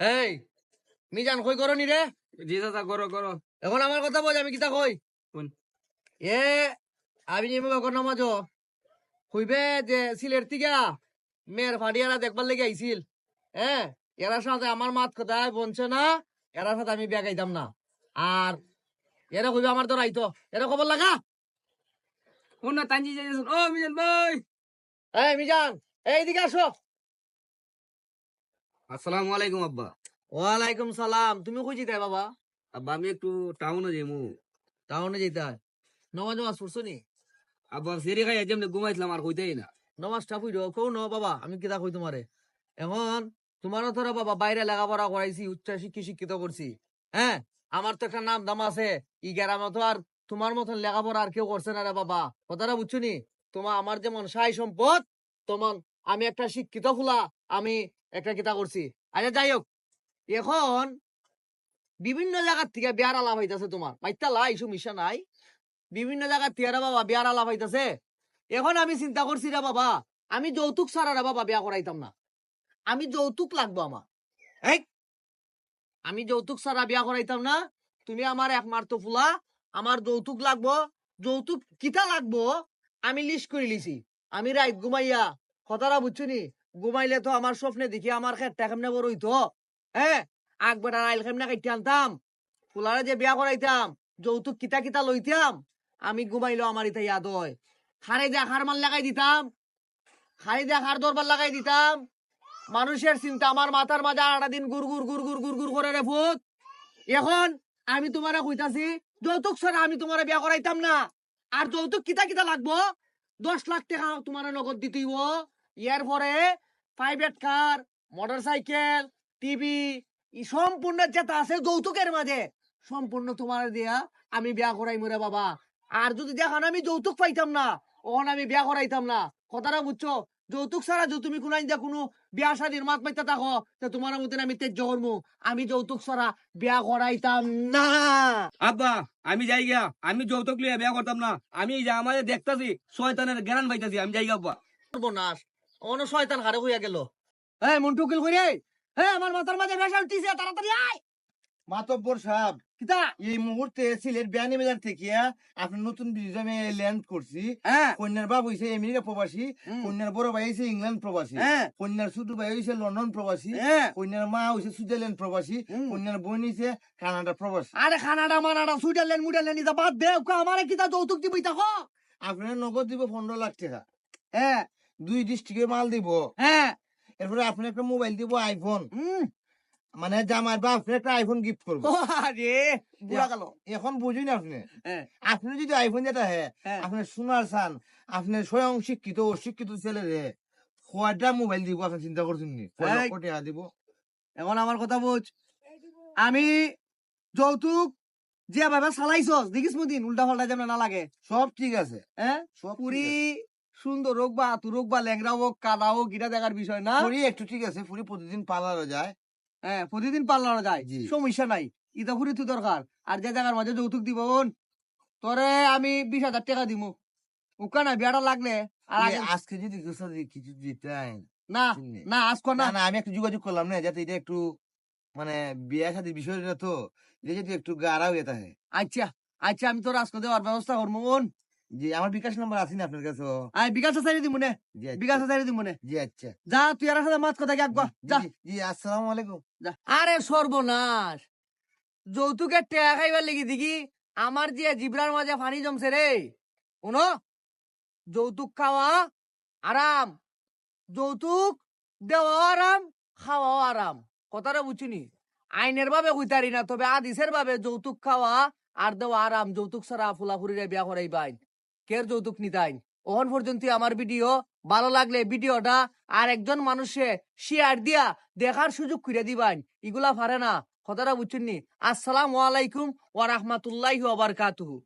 এই মিজান কই করো নি রে? জি চাচা করো করো। এখন আমার কথা বল আমি কিতা কই? কোন? এ আমি নিমে কখন নামাজ হইবে যে সিলের তিগা মেয়ের ফাটিয়ারা দেখবার লেগে আইছিল হ্যাঁ এরার সাথে আমার মাত কথা বলছে না এরার সাথে আমি বিয়া গাইতাম না। আর এরা কইবে আমার তো রাইতো এরা খবর লাগা? কোন না তানজি যাই ও মিজান ভাই। এই মিজান এইদিকে আসো। আসসালামু আলাইকুম আব্বা। ওয়ালাইকুম সালাম। তুমি কই যেতে বাবা? আব্বা আমি একটু টাউনে যাইমু। টাউনে যেতে নমাজ নমাজ পড়ছো নি? আব্বা সেরি খাই যেমনি ঘুমাইছিলাম আর কইতেই না। নমাজটা পড়ো কৌ ন বাবা? আমি কিতা কই তোমারে? এখন তোমারও বাবা বাইরে লেখাপড়া করাইছি উচ্চ শিক্ষি শিক্ষিত করছি। হ্যাঁ? আমার তো একটা নাম দাম আছে। ই গ্রামে তো আর তোমার মতন লেখাপড়া আর কেউ করছে না রে বাবা। কথাটা বুঝছ নি? তোমার আমার যেমন সাই সম্পদ তেমন আমি একটা শিক্ষিত ফুলা। আমি একটা কিতা করছি। আচ্ছা যাই হোক এখন বিভিন্ন জায়গার থেকে বিয়ার আলাপ হইতাছে তোমার। মাইতা লাই ইসু মিশা নাই। বিভিন্ন জায়গার থেকে রে বাবা, বিয়ার আলাপ হইতাছে। এখন আমি চিন্তা করছি রে বাবা, আমি যৌতুক ছাড়া রে বাবা বিয়া করাইতাম না। আমি যৌতুক লাগবো আমার। আমি যৌতুক ছাড়া বিয়া করাইতাম না। তুমি আমার একমাত্র ফুলা, আমার যৌতুক লাগবো। যৌতুক কিতা লাগবো? আমি লিস্ট করে লিছি। আমি রাইত ঘুমাইয়া, কথাটা বুঝছ নি? ঘুমাইলে তো আমার স্বপ্নে দেখি আমার খেটটা কেমনে বড় হইতো। হ্যাঁ আগ বেটা আইল কেমনে কাইতে আনতাম? ফুলারে যে বিয়া করাইতাম, যৌতুক কিতা কিতা লইতাম, আমি ঘুমাইলেও আমার ইতা ইয়াদ হয়। খারে দিয়ে হার মাল লাগাই দিতাম খারে দিয়ে হার দরবার লাগাই দিতাম, মানুষের চিন্তা আমার মাথার মাঝে আটা দিন গুর গুর গুর গুর গুর গুর করে রে ভূত এখন আমি তোমারে কইতাছি, যৌতুক ছাড়া আমি তোমারে বিয়া করাইতাম না। আর যৌতুক কিতা কিতা লাগবো? দশ লাখ টাকা তোমার নগদ দিতেইব ইয়ার পরে private car motor cycle TV সম্পূর্ণ যেটা আছে যৌতুকের মাঝে সম্পূর্ণ তোমার দিয়া আমি বিয়া করাই মরে বাবা। আর যদি দেখান আমি যৌতুক পাইতাম না ওখানে আমি বিয়া করাইতাম না। কথাটা বুঝছ? যৌতুক ছাড়া যদি তুমি কোনো আইন্দা কোনো বিয়া শাদির মাত পাইতে থাকো তো তোমার মতন আমি তেজ করব আমি যৌতুক ছাড়া বিয়া করাইতাম না। আব্বা আমি যাই গিয়া আমি যৌতুক লিয়ে বিয়া করতাম না। আমি যে আমাদের দেখতাছি শয়তানের জ্ঞান পাইতাছি আমি যাই গা আব্বা। সর্বনাশ। অন্য শয়তান হারে হইয়া গেল। হ্যাঁ মন্টু কিল করে হ্যাঁ আমার মাথার মাঝে ভেসা উঠতেছে তাড়াতাড়ি আয়। মাতব্বর সাহেব কিতা? এই মুহূর্তে সিলেট বিয়ানি বাজার থেকে আপনি নতুন আমি ল্যান্ড করছি। হ্যাঁ। কন্যার বাবু হইছে আমেরিকা প্রবাসী। কন্যার বড় ভাই হইছে ইংল্যান্ড প্রবাসী হ্যাঁ। কন্যার ছোট ভাই হইছে লন্ডন প্রবাসী হ্যাঁ। কন্যার মা হইছে সুইজারল্যান্ড প্রবাসী। কন্যার বোন হইছে কানাডা প্রবাসী। আরে খানাডা মানাডা সুইজারল্যান্ড মুইজারল্যান্ড ইতা বাদ দে ওকে আমারে কিতা যৌতুক দিবই তাকো আপনার নগদ দিব পনেরো লাখ টাকা। হ্যাঁ। দুই ডিস্ট্রিক্টে মাল দিব। হ্যাঁ। এরপরে আপনি একটা মোবাইল দিব আইফোন মানে জামার বা আপনি একটা আইফোন গিফট করব। আরে! বুড়া গেল এখন বুঝুন আপনি। হ্যাঁ। আপনি যদি আইফোন যেটা হ্যাঁ হ্যাঁ। আপনি শোনার চান আপনি স্বয়ং শিক্ষিত অশিক্ষিত ছেলে রে কয়টা মোবাইল দিব আপনি চিন্তা করছেন নি? টাকা দিব? এখন আমার কথা বুঝ। আমি যৌতুক যে ভাবে চালাইছস দেখিস মুদিন উল্টা পাল্টা যেন না লাগে। সব ঠিক আছে। হ্যাঁ? সব পুরি সুন্দর হোক বা আতুর হোক বা ল্যাংরা হোক কাদা হোক এটা দেখার বিষয় না। ফুরি একটু ঠিক আছে ফুরি প্রতিদিন পার্লারে যায়। হ্যাঁ প্রতিদিন পাল্লানো যায় সমস্যা নাই ইটা ফুরি তুই দরকার। আর যে জায়গার মাঝে যৌতুক দিব তোরে আমি বিশ হাজার টাকা দিব উকা না বিয়াটা লাগলে আর আজকে যদি কিছু দিতেন না না আজকে না। না আমি একটু যোগাযোগ করলাম না যাতে এটা একটু মানে বিয়ে সাথে বিষয়টা তো এটা যদি একটু গাড়া হয়ে থাকে। আচ্ছা আচ্ছা আমি তোর আজকে দেওয়ার ব্যবস্থা করব জি আমার বিকাশ নাম্বার আছে না আপনার কাছে? আই বিকাশ দিব মনে জি। বিকাশ দিব মনে জি আচ্ছা। যা তুই আর সাথে মাছ কথা যা। জি, আসসালামু আলাইকুম। যা। আরে সর্বনাশ! যৌতুকের খাইবার লেগে দেখি আমার যে জিবরার মাঝে পানি জমছে রে। শুনো যৌতুক খাওয়া আরাম। যৌতুক দেওয়া আরাম খাওয়াও আরাম। কথাটা বুঝিনি। আইনের ভাবে কইতারি না তবে আদিসের ভাবে যৌতুক খাওয়া আর দেওয়া আরাম। যৌতুক ছাড়া ফুলাফুরিরে বিয়া করাই বাইন কের যৌতুক নিতাই? ওহন পর্যন্ত আমার ভিডিও, ভালো লাগলে ভিডিওটা আর একজন মানুষে শেয়ার দিয়া দেখার সুযোগ করে দিবান ইগুলা পারে না। কথাটা বুঝছেন নি? আসসালামু আলাইকুম ওয়া রাহমাতুল্লাহি ওয়া বারাকাতুহু।